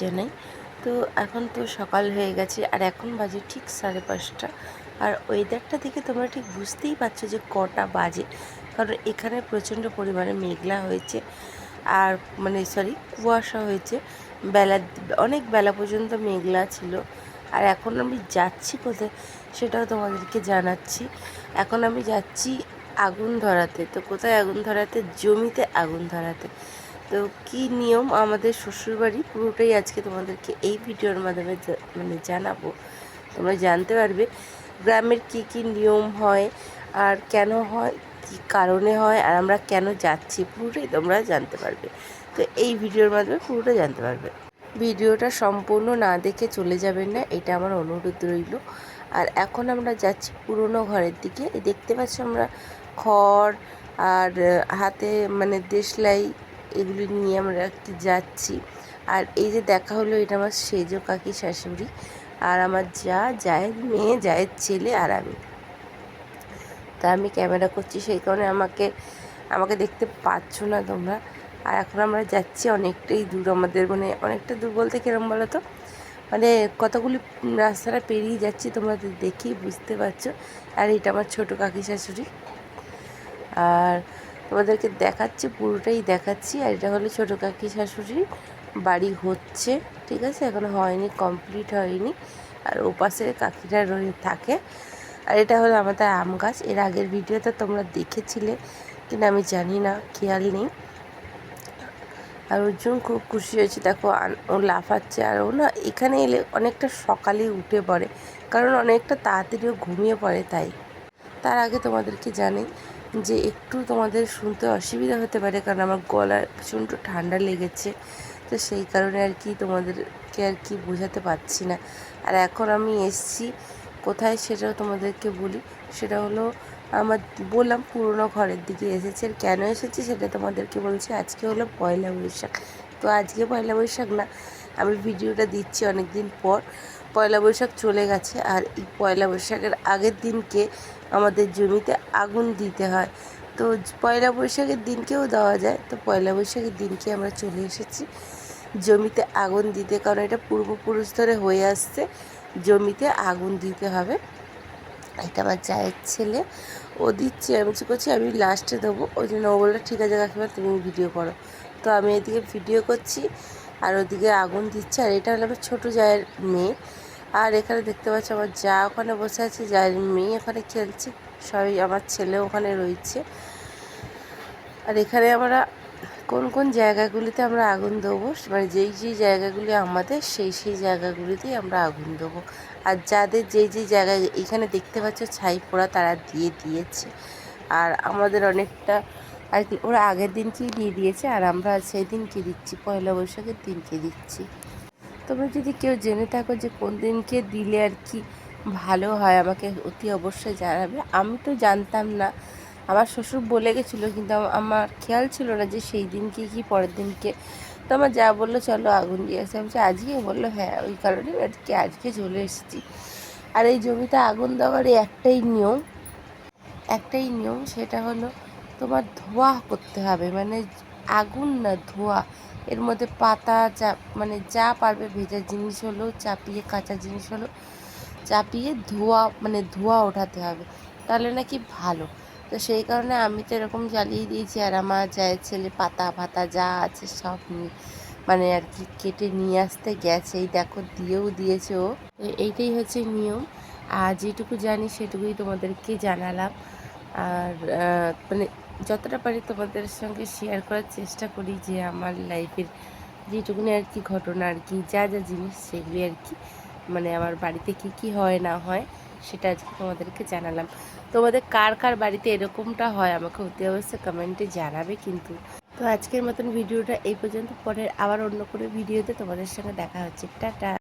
জানাই। তো এখন তো সকাল হয়ে গেছে আর এখন বাজে ঠিক সাড়ে পাঁচটা। আর ওয়েদারটা দেখে তোমরা ঠিক বুঝতেই পারছ যে কটা বাজে। কারণ এখানে প্রচণ্ড পরিমাণে মেঘলা হয়েছে আর মানে সরি কুয়াশা হয়েছে। বেলা, অনেক বেলা পর্যন্ত মেঘলা ছিল। আর এখন আমি যাচ্ছি কোথায় সেটাও তোমাদেরকে জানাচ্ছি। এখন আমি যাচ্ছি আগুন ধরাতে। তো কোথায় আগুন ধরাতে? জমিতে আগুন ধরাতে। তো কি নিয়ম আমাদের শ্বশুরবাড়ি? পুরোটাই আজকে তোমাদেরকে এই ভিডিওর মাধ্যমে মানে জানাব। তোমরা জানতে পারবে গ্রামের কি কি নিয়ম হয় আর কেন হয়, কি কারণে হয়, আর আমরা কেন যাচ্ছি, পুরোটাই তোমরা জানতে পারবে। তো এই ভিডিওর মাধ্যমে পুরোটা জানতে পারবে। ভিডিওটা সম্পূর্ণ না দেখে চলে যাবেন না, এটা আমার অনুরোধ রইল। আর এখন আমরা যাচ্ছি পুরনো ঘরের দিকে। দেখতে পাচ্ছি আমরা খড় আর হাতে মানে দেশলাই এগুলি নিয়ে আমরা একটু যাচ্ছি। আর এই যে দেখা হলো, এটা আমার সেজো কাকি শাশুড়ি আর আমার যা জায়ের মেয়ে জায়ের ছেলে আর আমি। তা আমি ক্যামেরা করছি, সেই কারণে আমাকে আমাকে দেখতে পাচ্ছ না তোমরা। আর এখন আমরা যাচ্ছি অনেকটাই দূর আমাদের মানে অনেকটা দূর বলতে কিরম বলো তো? মানে কতগুলি রাস্তাটা পেরিয়ে যাচ্ছি তোমরা দেখেই বুঝতে পারছ। আর এটা আমার ছোটো কাকি শাশুড়ি। আর তোমাদেরকে দেখাচ্ছি, পুরোটাই দেখাচ্ছি। আর এটা হলো ছোটো কাকি শাশুড়ির বাড়ি হচ্ছে, ঠিক আছে? এখনও হয়নি কমপ্লিট হয়নি। আর ওপাশে কাকিরা রয়ে থাকে। আর এটা হলো আমাদের আম গাছ। এর আগের ভিডিওতে তোমরা দেখেছিলে কিন্তু আমি জানি না, খেয়াল নেই। আর অর্জুন খুব খুশি হয়েছে। দেখো ও লাফাচ্ছে আর ও না এখানে এলে অনেকটা সকালে উঠে পড়ে। কারণ অনেকটা তাড়াতাড়িও ঘুমিয়ে পড়ে, তাই। তার আগে তোমাদেরকে জানি যে একটু তোমাদের শুনতে অসুবিধা হতে পারে কারণ আমার গলায় প্রচণ্ড ঠান্ডা লেগেছে। তো সেই কারণে আর কি তোমাদেরকে আর কি বোঝাতে পারছি না। আর এখন আমি এসছি কোথায় সেটাও তোমাদেরকে বলি। সেটা হলো আমার বললাম পুরোনো ঘরের দিকে এসেছে আর কেন এসেছি সেটা তোমাদেরকে বলছি আজকে হলো পয়লা বৈশাখ। তো আজকে পয়লা বৈশাখ না, আমি ভিডিওটা দিচ্ছি অনেক দিন পর। পয়লা বৈশাখ চলে গেছে আর এই পয়লা বৈশাখের আগের দিনকে আমাদের জমিতে আগুন দিতে হয়। তো পয়লা বৈশাখের দিনকেও দেওয়া যায়। তো পয়লা বৈশাখের দিনকে আমরা চলে এসেছি জমিতে আগুন দিতে। কারণ এটা পূর্বপুরুষ ধরে হয়ে আসছে, জমিতে আগুন দিতে হবে। এটা আমার চায়ের ছেলে। ও দিচ্ছে, আমি করছি, আমি লাস্টে দেবো। ওই জন্য ও বলল, ঠিক আছে, কাকিমা, তুমি ভিডিও করো। তো আমি এদিকে ভিডিও করছি আর ওদিকে আগুন দিচ্ছে। আর এটা হলো আমার ছোটো জায়ের মেয়ে। আর এখানে দেখতে পাচ্ছি আমার যা ওখানে বসে আছে জায়ের মেয়ে ওখানে খেলছে, সবাই আমার ছেলে ওখানে রয়েছে। আর এখানে আমরা কোন কোন জায়গাগুলিতে আমরা আগুন দেবো মানে যেই যেই জায়গাগুলি আমাদের, সেই সেই জায়গাগুলিতেই আমরা আগুন দেবো। আর যাদের যেই যেই জায়গায়, এখানে দেখতে পাচ্ছ ছাই পোড়া তারা দিয়ে দিয়েছে। আর আমাদের অনেকটা, আর কি, ওরা আগের দিনকেই দিয়ে দিয়েছে, আর আমরা সেই দিনকে দিচ্ছি, পয়লা বৈশাখের দিনকে দিচ্ছি। তোমরা যদি কেউ জেনে থাকো যে কোন দিনকে দিলে আর কি ভালো হয়, আমাকে অতি অবশ্যই জানাবে। আমি তো জানতাম না। আমার শ্বশুর বলে গেছিল, কিন্তু আমার খেয়াল ছিল না যে সেই দিনকে কি পরের দিনকে। তো আমার যা বলল, চলো আগুন দিয়ে আসে। আমি আজকে? বলল হ্যাঁ ওই কারণে আর কি আজকে চলে এসেছি। আর এই জমিতে আগুন দেওয়ার একটাই নিয়ম একটাই নিয়ম সেটা হলো তোমার ধোয়া করতে হবে। মানে আগুন না ধোয়া। এর মধ্যে পাতা চা মানে যা পারবে ভেজা জিনিস হলো, চাপিয়ে কাঁচা জিনিস হলো, চাপিয়ে ধোয়া মানে ধোয়া ওঠাতে হবে। তাহলে নাকি ভালো। তো সেই কারণে আমি তো এরকম জ্বালিয়ে দিয়েছি, আর আমার যায় ছেলে পাতা ফাতা যা আছে সব নিয়ে মানে আর কি কেটে নিয়ে আসতে গেছে। এই দেখো, দিয়েও দিয়েছে ও। তো এইটাই হচ্ছে নিয়ম। আর যেটুকু জানি সেটুকুই তোমাদেরকে জানালাম। আর মানে যতটা পারি তোমাদের সঙ্গে শেয়ার করার চেষ্টা করি যে আমার লাইফের যেটুকুনি আর কি ঘটনা আর কি, যা যা জিনিস সেগুলি আর কি মানে আমার বাড়িতে কি কি হয় না হয় সেটা আজকে তোমাদেরকে জানালাম। তোমাদের কার কার বাড়িতে এরকমটা হয় আমাকে অতি অবশ্যই কমেন্টে জানাবে কিন্তু। তো আজকের মতন ভিডিওটা এই পর্যন্ত, পরে আবার অন্য কোনো ভিডিওতে তোমাদের সঙ্গে দেখা হচ্ছে। টাটা।